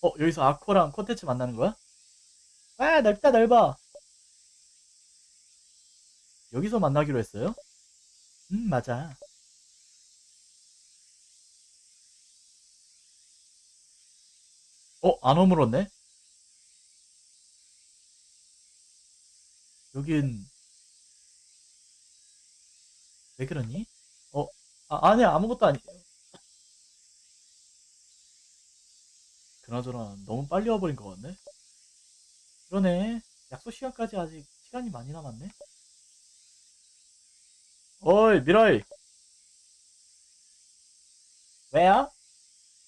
어, 여기서 아코랑 콘텐츠 만나는 거야? 아, 넓다, 넓어. 여기서 만나기로 했어요? 음, 맞아. 어, 안 허물었네? 여긴, 왜 그러니? 어, 아, 아니야, 아무것도 아니, 그나저나 너무 빨리 와버린 것 같네? 그러네. 약속 시간까지 아직 시간이 많이 남았네. 어이, 미라이. 왜요?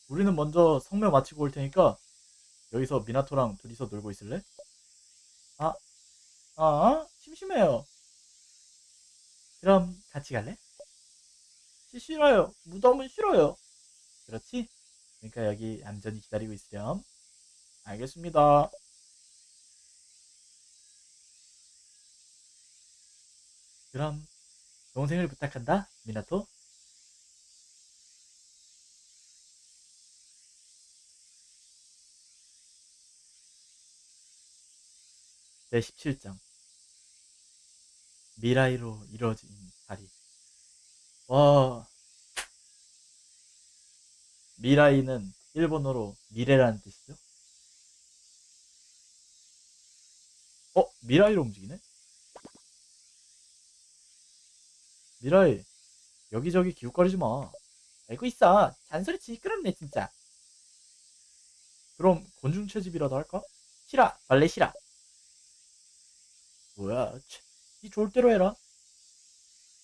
우리는 먼저 성묘 마치고 올 테니까 여기서 미나토랑 둘이서 놀고 있을래? 아, 아, 심심해요. 그럼 같이 갈래? 시- 싫어요. 무덤은 싫어요. 그렇지? 그러니까 여기 얌전히 기다리고 있으렴. 알겠습니다. 그럼 동생을 부탁한다, 미나토. 내 17장 미라이로 이루어진 다리 와 미라이는 일본어로 미래라는 뜻이죠 어? 미라이로 움직이네? 미라이 여기저기 기웃거리지 마 알고 있어 잔소리 시끄럽네 진짜 그럼 곤충 채집이라도 할까? 싫어 벌레 싫어 뭐야 치, 이 좋을 대로 해라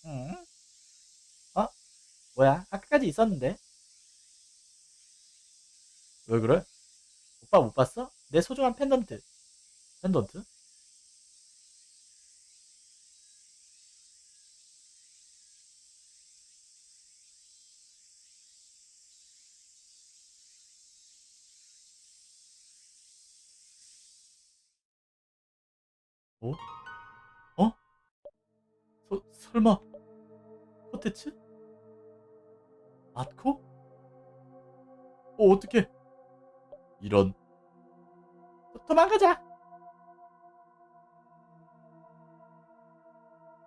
응? 어? 뭐야 아까까지 있었는데 왜 그래? 오빠 못 봤어? 내 소중한 펜던트 펜던트? 어? 어? 서, 설마 코테츠? 아코? 어 어떡해 이런. 도- 도망가자.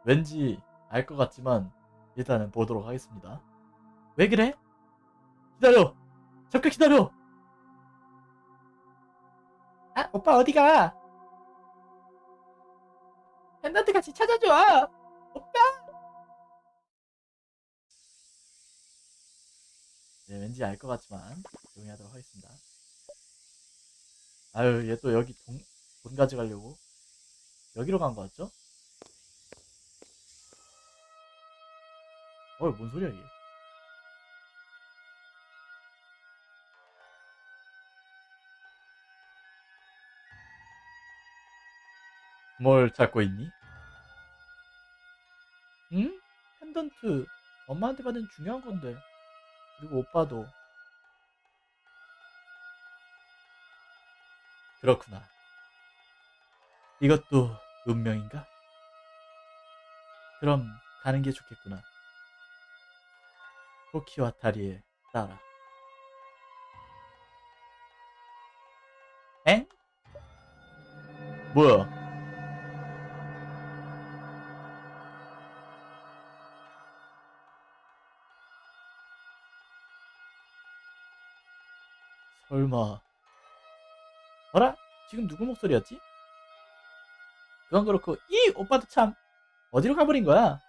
왠지 알 것 같지만 일단은 보도록 하겠습니다. 왜 그래? 기다려! 잠깐 기다려! 아 오빠 어디가? 팬더트 같이 찾아줘! 오빠! 네 왠지 알 것 같지만 조용히 하도록 하겠습니다 아유 얘 또 여기 돈, 돈 가져가려고 여기로 간 거 같죠? 어이 뭔 소리야 이게 뭘 찾고 있니? 응? 펜던트 엄마한테 받은 중요한 건데 그리고 오빠도 그렇구나 이것도 운명인가? 그럼 가는 게 좋겠구나 토키와 다리에 따라 엥? 뭐야 설마 어라? 지금 누구 목소리였지? 그건 그렇고 이 오빠도 참 어디로 가버린 거야?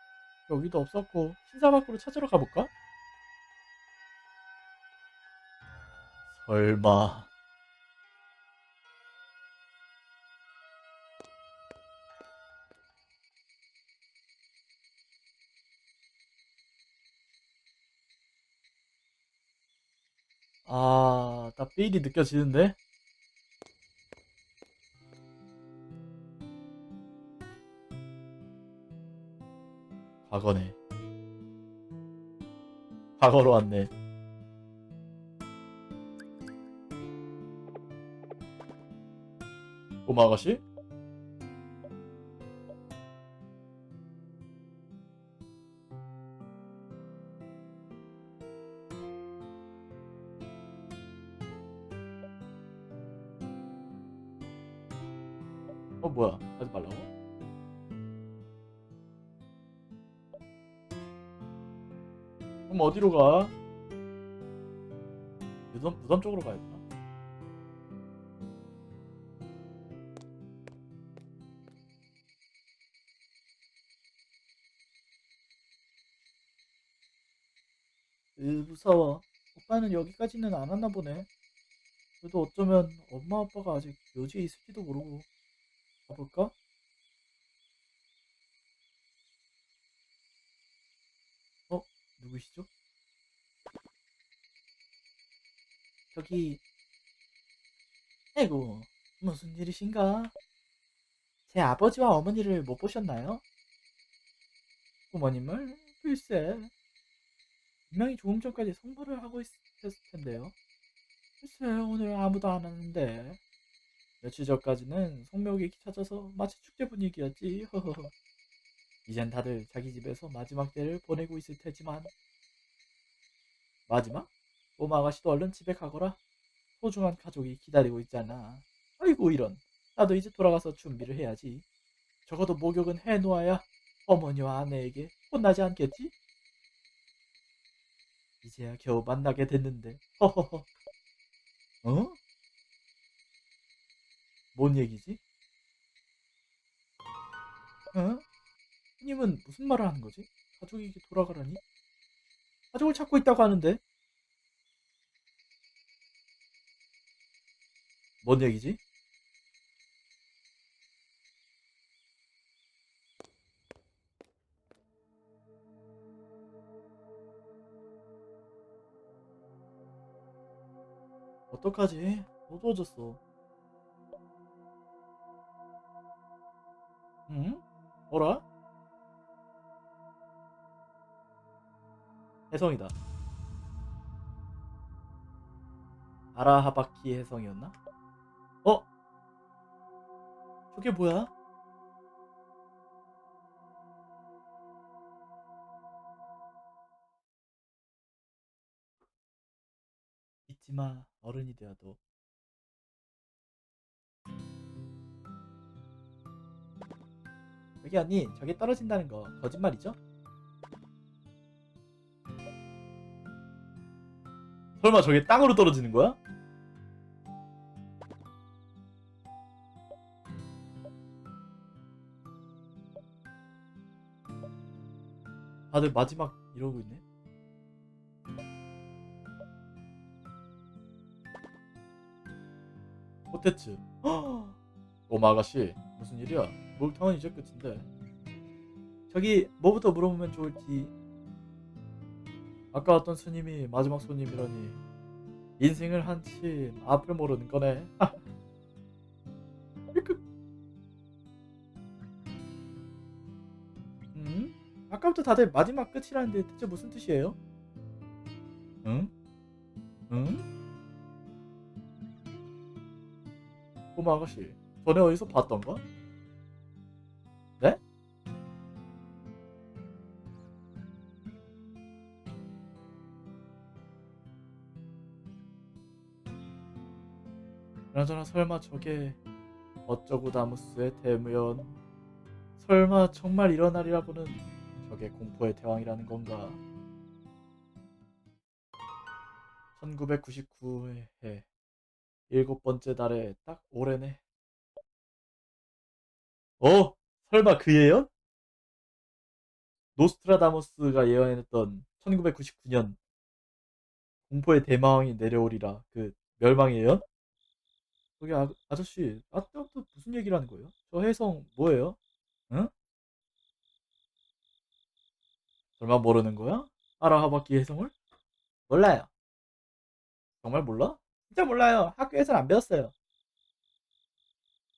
여기도 없었고 신사 밖으로 찾으러 가볼까? 설마 아, 나 삘이 느껴지는데? 과거네. 과거로 왔네. 꼬마 아가씨? 어디로 가? 무덤 무덤 쪽으로 가야 되나? 으 무서워. 오빠는 여기까지는 안 왔나 보네. 그래도 어쩌면 엄마 아빠가 아직 묘지에 있을지도 모르고 가볼까? 어? 누구시죠? 저기 아이고 무슨 일이신가? 제 아버지와 어머니를 못 보셨나요? 부모님을 글쎄 분명히 조금 전까지 성보를 하고 있었을 텐데요. 글쎄 오늘 아무도 안 왔는데 며칠 전까지는 성묘객이 찾아서 마치 축제 분위기였지. 허허허. 이젠 다들 자기 집에서 마지막 때를 보내고 있을 테지만 마지막? 꼬마 아가씨도 얼른 집에 가거라. 소중한 가족이 기다리고 있잖아. 아이고 이런. 나도 이제 돌아가서 준비를 해야지. 적어도 목욕은 해놓아야 어머니와 아내에게 혼나지 않겠지? 이제야 겨우 만나게 됐는데. 허허허. 어? 뭔 얘기지? 어? 님은 무슨 말을 하는 거지? 가족에게 돌아가라니? 가족을 찾고 있다고 하는데? 뭔 얘기지? 어떡하지? 어두워졌어. 응? 뭐라? 해성이다. 아라하바키 해성이었나? 어? 저게 뭐야? 잊지마 어른이 되어도 저기 언니 저게 떨어진다는 거 거짓말이죠? 설마 저게 땅으로 떨어지는 거야? 다들 마지막 이러고 있네. 포테츠. 꼬마 아가씨 무슨 일이야? 목욕탕은 이제 끝인데. 저기 뭐부터 물어보면 좋을지. 아까 왔던 스님이 마지막 손님이라니 인생을 한치 앞을 모르는 거네. 아까부터 다들 마지막 끝이라는데 대체 무슨 뜻이에요? 응? 응? 꼬마 아가씨, 전에 어디서 봤던가? 네? 그나저나 설마 저게 어쩌고 다무스의 대무연 설마 정말 일어나리라고는 저게 공포의 대왕이라는 건가 1999의 해 일곱 번째 달에 딱 올해네 어? 설마 그 예언? 노스트라다무스가 예언했던 1999년 공포의 대마왕이 내려오리라 그 멸망의 예언? 저기 아, 아저씨 아까부터 무슨 얘기를 하는 거예요? 저 해성 뭐예요? 응? 설마 모르는 거야? 아라하바키 해성을? 몰라요. 정말 몰라? 진짜 몰라요. 학교에서는 안 배웠어요.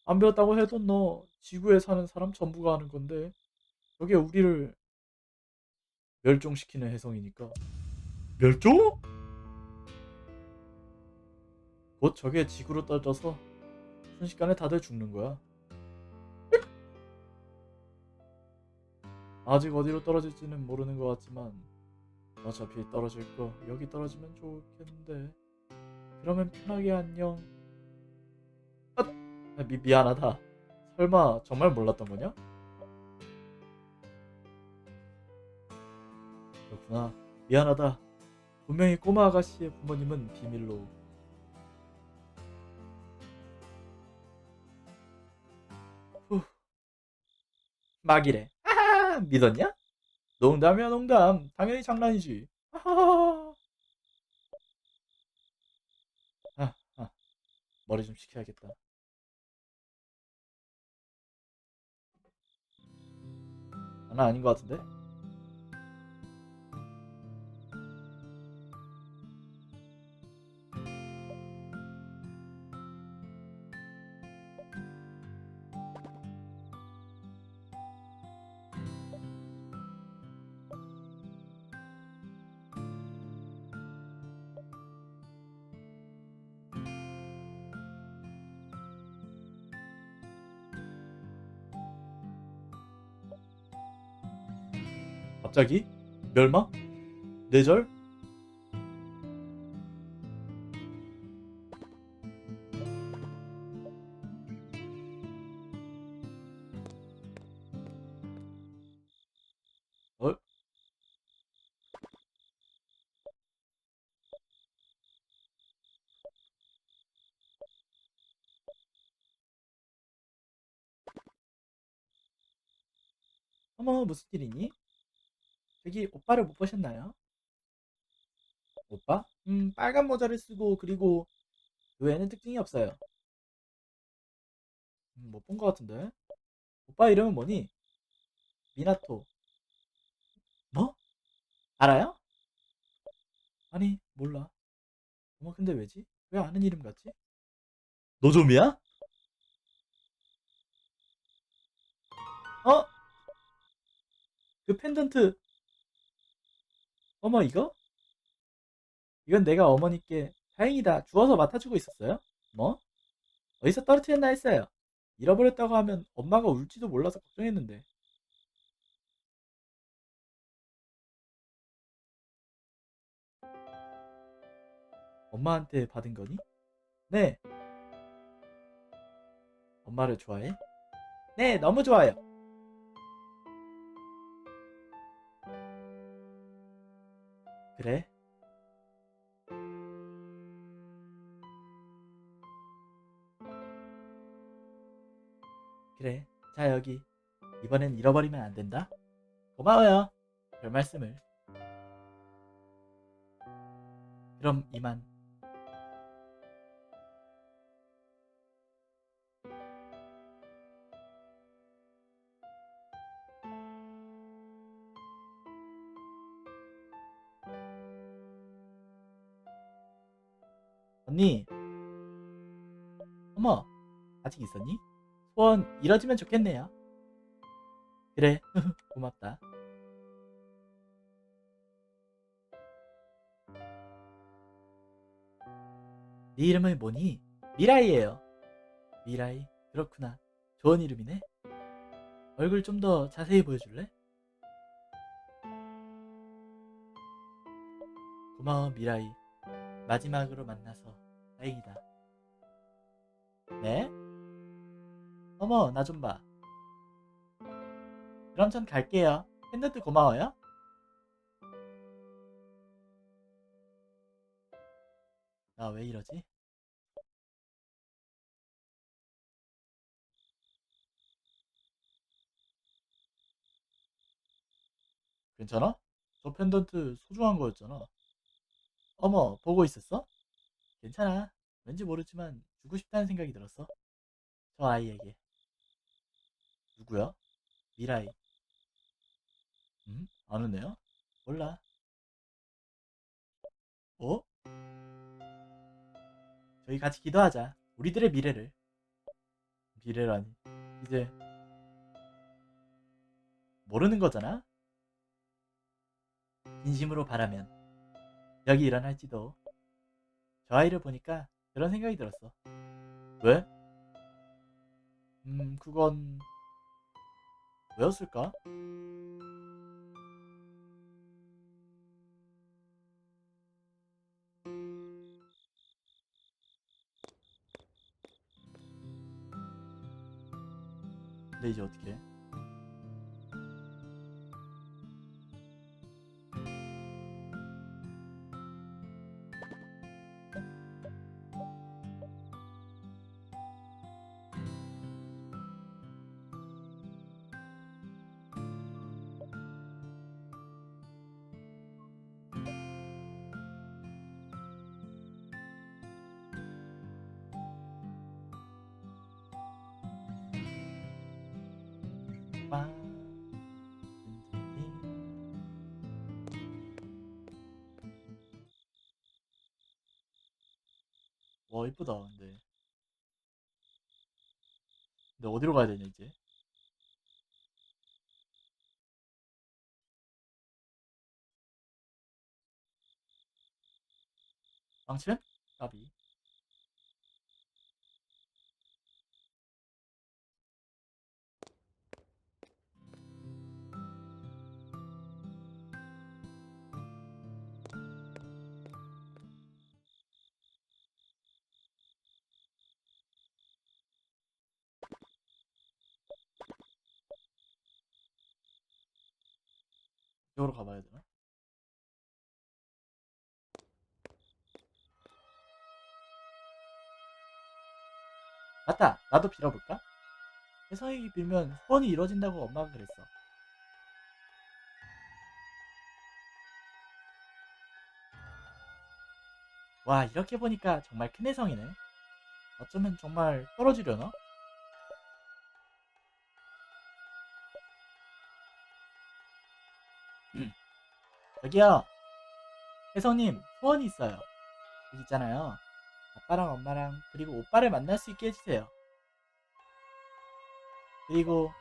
안 배웠다고 해도 너 지구에 사는 사람 전부가 아는 건데 저게 우리를 멸종시키는 해성이니까 멸종? 곧 저게 지구로 떨어져서 순식간에 다들 죽는 거야. 아직 어디로 떨어질지는 모르는 것 같지만 어차피 떨어질 거 여기 떨어지면 좋겠는데 그러면 편하게 안녕. 아, 미, 미안하다. 설마 정말 몰랐던 거냐? 그렇구나. 미안하다. 분명히 꼬마 아가씨의 부모님은 비밀로. 후. 막이래. 하하, 믿었냐? 농담이야 농담. 당연히 장난이지. 아, 아. 머리 좀 식혀야겠다. 하나 아닌 것 같은데? 갑자기? 멸망? 뇌절? 어? 어머 무슨 일이니? 저기 오빠를 못 보셨나요? 오빠? 음, 빨간 모자를 쓰고 그리고 그 외에는 특징이 없어요. 음, 못본 것 같은데. 오빠 이름은 뭐니? 미나토. 뭐? 알아요? 아니, 몰라. 어머, 근데 왜지? 왜 아는 이름 같지? 노조미야? 어? 그 펜던트. 어머, 이거? 이건 내가 어머니께 다행이다 주워서 맡아주고 있었어요. 뭐? 어디서 떨어뜨렸나 했어요. 잃어버렸다고 하면 엄마가 울지도 몰라서 걱정했는데. 엄마한테 받은 거니? 네. 엄마를 좋아해? 네, 너무 좋아요. 그래? 그래. 자, 여기. 이번엔 잃어버리면 안 된다. 고마워요. 별 말씀을. 그럼 이만. 언니. 어머, 아직 있었니? 소원 이뤄지면 좋겠네요. 그래, 고맙다. 네 이름은 뭐니? 미라이예요. 미라이, 그렇구나. 좋은 이름이네. 얼굴 좀 더 자세히 보여줄래? 고마워, 미라이. 마지막으로 만나서 다행이다. 네? 어머, 나 좀 봐. 그럼 전 갈게요. 팬더트 고마워요. 나 왜 이러지? 괜찮아? 저 pendant 소중한 거였잖아. 어머, 보고 있었어? 괜찮아. 왠지 모르지만 주고 싶다는 생각이 들었어. 저 아이에게. 누구야? 미라이. 음? 아는 애야? 몰라. 어? 저희 같이 기도하자. 우리들의 미래를. 미래라니. 이제 모르는 거잖아? 진심으로 바라면 여기 일어날지도. 저 아이를 보니까 그런 생각이 들었어. 왜? 음, 그건 왜였을까? 근데 이제 어떻게? 와 이쁘다. 근데. 근데 어디로 가야 되냐 이제? 망치면? 까비 이쪽으로 가봐야 되나? 맞다! 나도 빌어볼까? 혜성이 빌면 소원이 이루어진다고 엄마가 그랬어. 와, 이렇게 보니까 정말 큰 혜성이네. 어쩌면 정말 떨어지려나? 여기요. 혜성님, 소원이 있어요. 여기 있잖아요. 아빠랑 엄마랑 그리고 오빠를 만날 수 있게 해주세요. 그리고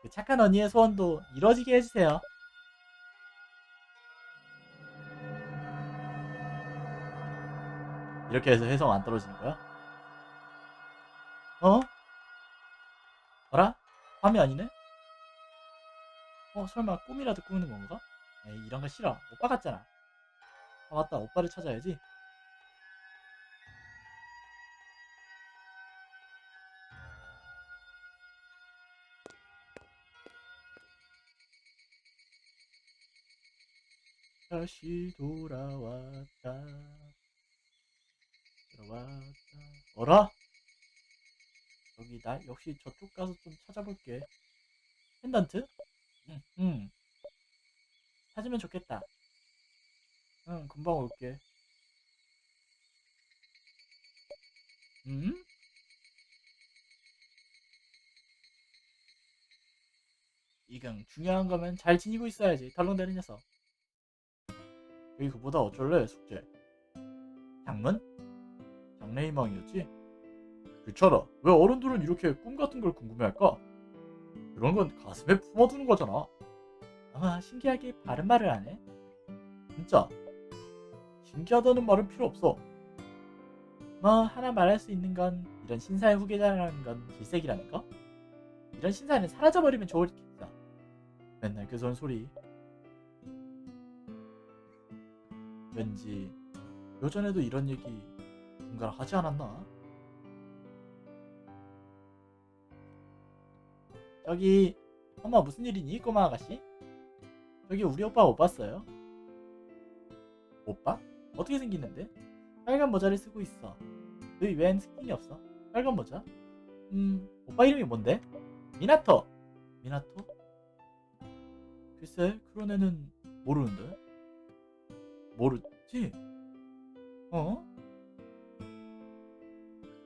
그 착한 언니의 소원도 이루어지게 해주세요. 이렇게 해서 혜성 안 떨어지는 거야? 어? 어라? 밤이 아니네? 어, 설마 꿈이라도 꾸는 건가? 에이, 이런 거 싫어. 오빠 같잖아. 아, 맞다. 오빠를 찾아야지. 다시 돌아왔다. 돌아왔다. 어라? 여기 나 역시 저쪽 가서 좀 찾아볼게. 펜던트? 응, 응. 찾으면 좋겠다. 응, 금방 올게. 음? 이경 중요한 거면 잘 지니고 있어야지. 덜렁대는 녀석. 여기 그보다 어쩔래 숙제. 장문? 장래희망이었지? 귀찮아. 왜 어른들은 이렇게 꿈 같은 걸 궁금해할까? 그런 건 가슴에 품어두는 거잖아. 아마 신기하게 바른 말을 안 해. 진짜 신기하다는 말은 필요 없어. 뭐 하나 말할 수 있는 건 이런 신사의 후계자라는 건 질색이라니까. 이런 신사는 사라져버리면 좋겠다. 맨날 그런 소리. 왠지 요전에도 이런 얘기 누군가 하지 않았나? 저기 엄마 무슨 일이니 꼬마 아가씨? 저기 우리 오빠 못 봤어요? 오빠? 어떻게 생기는데? 빨간 모자를 쓰고 있어. 너희 웬 스킨이 없어? 빨간 모자? 음, 오빠 이름이 뭔데? 미나토. 미나토? 글쎄, 그런 애는 모르는데. 모르지? 어?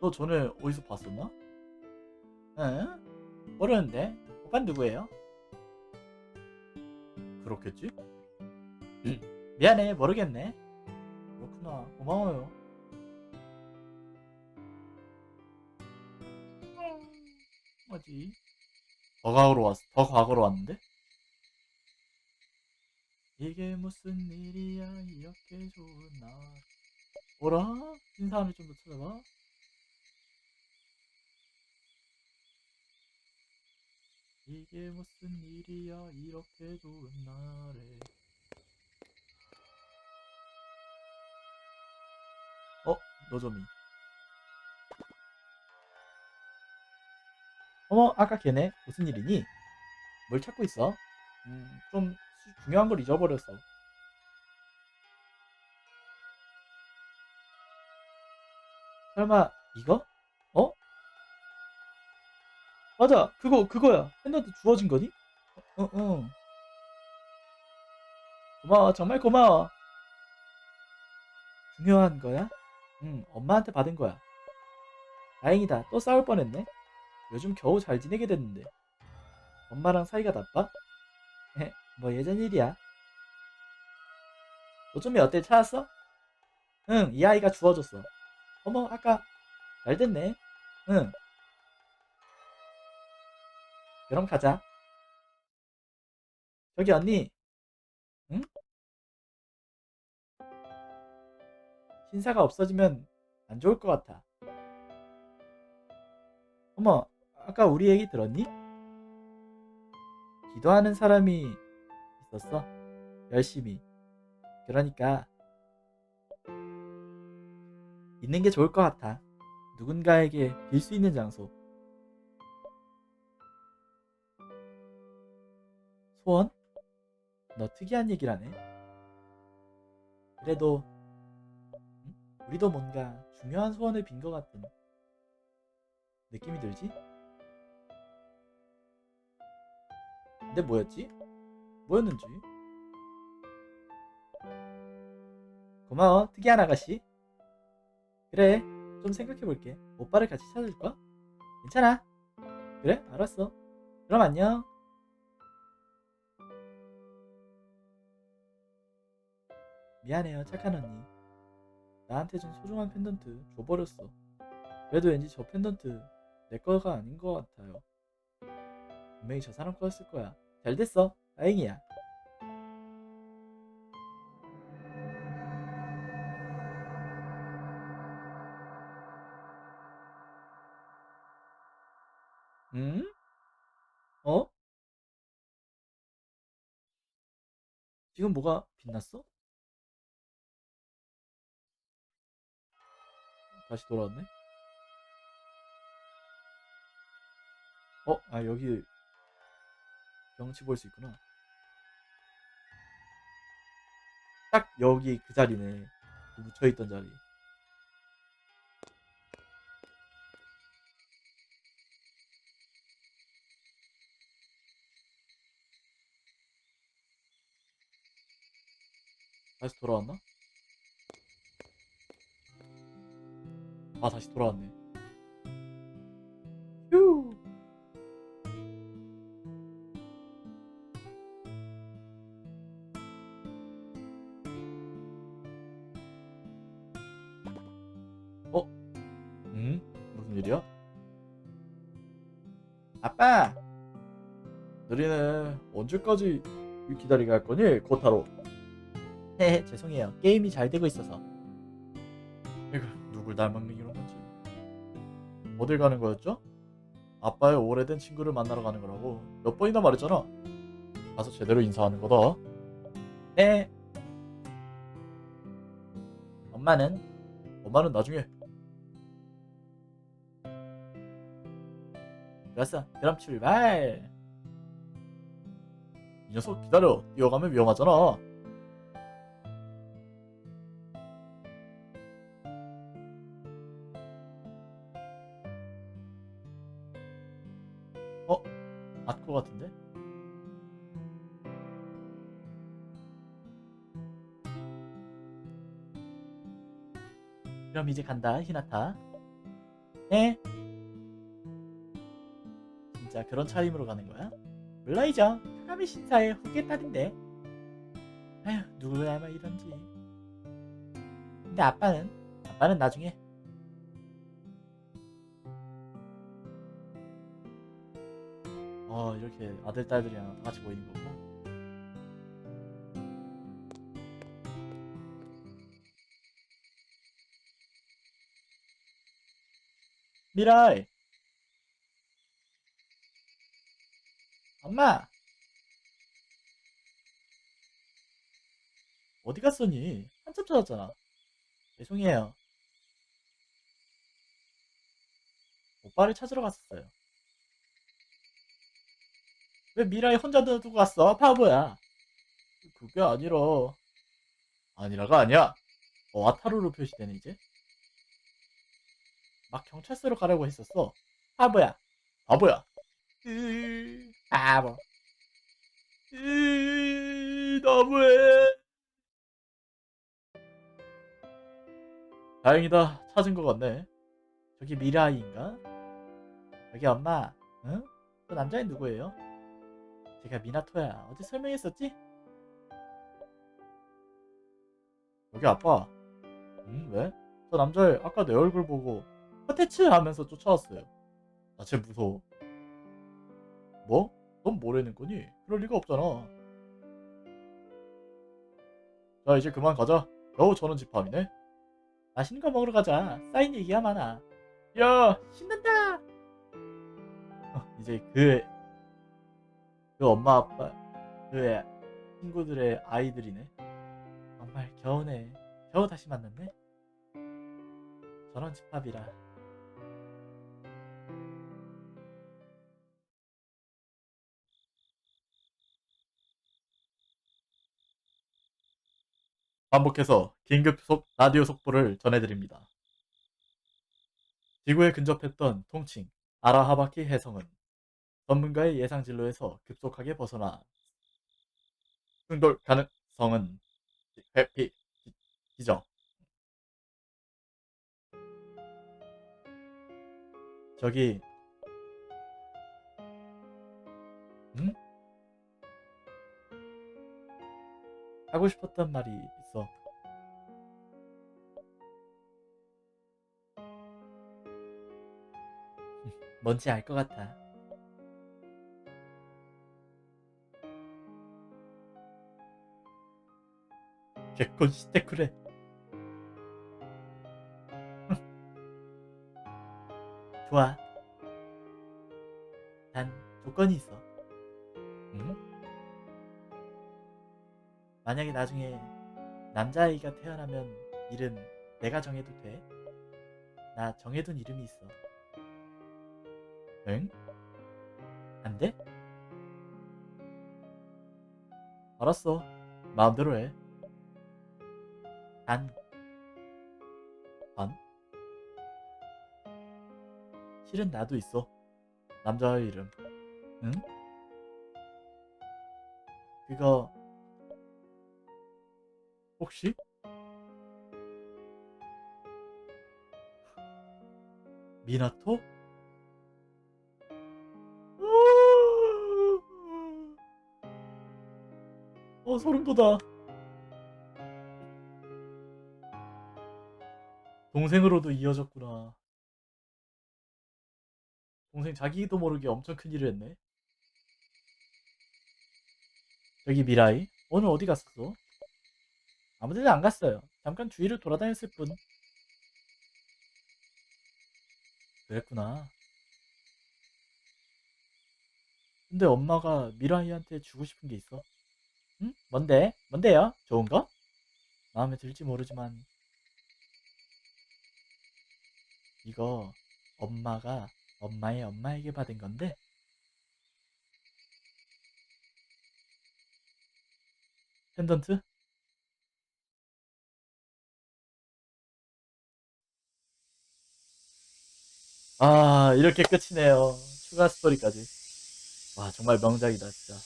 너 전에 어디서 봤었나? 응? 모르는데. 오빤 누구예요? 그렇겠지? 미안해 모르겠네 그렇구나 고마워요 뭐지 더 과거로 왔, 더 과거로 왔는데? 이게 무슨 일이야 이렇게 좋은 날 뭐라? 인사함을 좀더 찾아봐 이게 무슨 일이야 이렇게 좋은 날에 어? 노점이 어머, 아까 걔네 무슨 일이니? 뭘 찾고 있어? 음, 좀 수- 중요한 걸 잊어버렸어. 설마 이거? 어? 맞아, 그거 그거야. 팬더한테 주워진 거니? 어, 어, 어. 고마워, 정말 고마워. 중요한 거야? 응, 엄마한테 받은 거야. 다행이다. 또 싸울 뻔했네. 요즘 겨우 잘 지내게 됐는데. 엄마랑 사이가 나빠? 헤, 뭐 예전 일이야. 노점이 어때? 찾았어? 응, 이 아이가 주워줬어. 어머, 아까 잘 됐네. 응. 그럼 가자. 저기 언니. 응? 신사가 없어지면 안 좋을 것 같아. 어머, 아까 우리 얘기 들었니? 기도하는 사람이 있었어. 열심히. 그러니까 있는 게 좋을 것 같아. 누군가에게 빌 수 있는 장소. 소원? 너 특이한 얘기를 하네. 그래도 응? 우리도 뭔가 중요한 소원을 빈 것 같은 느낌이 들지? 근데 뭐였지? 뭐였는지? 고마워, 특이한 아가씨. 그래, 좀 생각해볼게. 오빠를 같이 찾아줄까? 괜찮아. 그래, 알았어. 그럼 안녕. 미안해요, 착한 언니. 나한테 준 소중한 펜던트 줘버렸어. 그래도 왠지 저 펜던트 내 거가 아닌 것 같아요. 분명히 저 사람 거였을 거야. 잘 됐어. 다행이야. 응? 어? 지금 뭐가 빛났어? 다시 돌아왔네? 어? 아 여기 경치 볼 수 있구나 딱 여기 그 자리네 그 묻혀있던 자리 다시 돌아왔나? 아 다시 돌아왔네 휴 어? 응? 무슨 일이야? 아빠! 너희는 언제까지 기다리게 할 거니? 코타로 헤헤 죄송해요 게임이 잘 되고 있어서 이거 누굴 닮은 이런 건지. 어딜 가는 거였죠? 아빠의 오래된 친구를 만나러 가는 거라고 몇 번이나 말했잖아. 가서 제대로 인사하는 거다. 네. 엄마는? 엄마는 나중에. 좋았어. 그럼 출발. 이 녀석 기다려. 뛰어가면 위험하잖아 그럼 이제 간다 히나타. 네. 진짜 그런 차림으로 가는 거야? 물론이죠 카가미 신사의 후계 딸인데. 아휴 누구야 뭐 이런지. 근데 아빠는? 아빠는 나중에. 어 이렇게 아들 딸들이랑 다 같이 모이는 거구나 미라이 엄마 어디 갔었니? 한참 찾았잖아 죄송해요 오빠를 찾으러 갔었어요 왜 미라이 혼자 놔두고 갔어? 바보야. 그게 아니라. 아니라가 아니야. 어, 아타루로 표시되네, 이제. 막 경찰서로 가려고 했었어. 바보야. 바보야. 으, 바보. 으, 너무해. 다행이다. 찾은 것 같네. 저기 미라이인가? 여기 엄마. 응? 그 남자애 누구예요? 제가 미나토야. 어제 설명했었지? 여기 아빠. 응? 왜? 저 남자애 아까 내 얼굴 보고 허테츠 하면서 쫓아왔어요. 나 쟤 무서워. 뭐? 넌 뭐라는 거니? 그럴 리가 없잖아. 자, 이제 그만 가자. 겨우 저는 집합이네. 맛있는 거 먹으러 가자. 쌓인 얘기가 많아. 야, 신난다! 어, 이제 그, 그 엄마, 아빠, 그 친구들의 아이들이네. 정말 겨우네. 겨우 다시 만났네. 저런 집합이라. 반복해서 긴급 속 라디오 속보를 전해드립니다. 지구에 근접했던 통칭 아라하바키 해성은 전문가의 예상 진로에서 급속하게 벗어나 충돌 가능성은 회피 기정. 저기 응? 하고 싶었던 말이 있어. 뭔지 알 것 같아. 개콘 시테쿠레. 좋아. 단 조건이 있어. 만약에 나중에 남자아이가 태어나면 이름 내가 정해도 돼? 나 정해둔 이름이 있어. 응? 안 돼? 알았어. 마음대로 해. 단. 반? 실은 나도 있어. 남자의 이름. 응? 그거 혹시? 미나토? 어, 소름 돋아. 동생으로도 이어졌구나. 동생 자기도 모르게 엄청 큰 일을 했네. 여기 미라이, 오늘 어디 갔었어? 아무데나 안 갔어요. 잠깐 주위를 돌아다녔을 뿐. 그랬구나. 근데 엄마가 미라이한테 주고 싶은 게 있어. 응? 뭔데? 뭔데요? 좋은 거? 마음에 들지 모르지만 이거 엄마가 엄마의 엄마에게 받은 건데 펜던트? 아 이렇게 끝이네요. 추가 스토리까지. 와 정말 명작이다 진짜